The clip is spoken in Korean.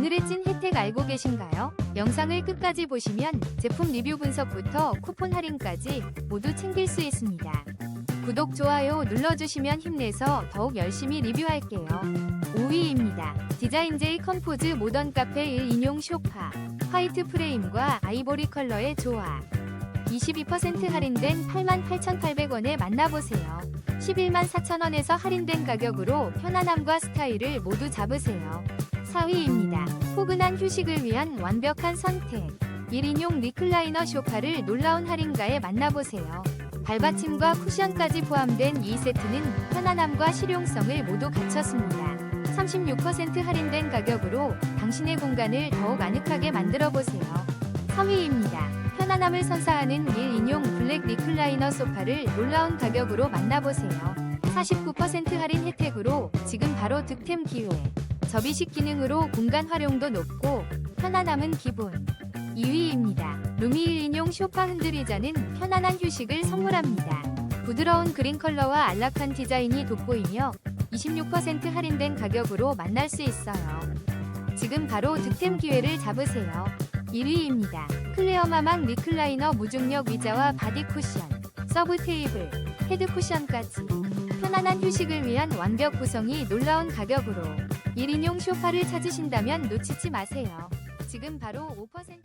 오늘의 찐 혜택 알고 계신가요? 영상을 끝까지 보시면 제품 리뷰 분석부터 쿠폰 할인까지 모두 챙길 수 있습니다. 구독, 좋아요 눌러주시면 힘내서 더욱 열심히 리뷰할게요. 5위입니다. 디자인제이 컴포즈 모던 카페 1 인용 쇼파. 화이트 프레임과 아이보리 컬러의 조화. 22% 할인된 88,800원에 만나보세요. 11만 4천원에서 할인된 가격으로 편안함과 스타일을 모두 잡으세요. 4위입니다. 포근한 휴식을 위한 완벽한 선택. 1인용 리클라이너 쇼파를 놀라운 할인가에 만나보세요. 발받침과 쿠션까지 포함된 이 세트는 편안함과 실용성을 모두 갖췄습니다. 36% 할인된 가격으로 당신의 공간을 더욱 아늑하게 만들어 보세요. 3위입니다. 편안함을 선사하는 1인용 블랙 리클라이너 소파를 놀라운 가격으로 만나보세요. 49% 할인 혜택으로 지금 바로 득템 기회. 접이식 기능으로 공간 활용도 높고 편안함은 기본. 2위입니다. 루미 1인용 쇼파 흔들의자는 편안한 휴식을 선물합니다. 부드러운 그린 컬러와 안락한 디자인이 돋보이며 26% 할인된 가격으로 만날 수 있어요. 지금 바로 득템 기회를 잡으세요. 1위입니다. 클레어 마망 리클라이너 무중력 의자와 바디 쿠션, 서브 테이블, 헤드 쿠션까지 편안한 휴식을 위한 완벽 구성이 놀라운 가격으로 1인용 쇼파를 찾으신다면 놓치지 마세요. 지금 바로 5%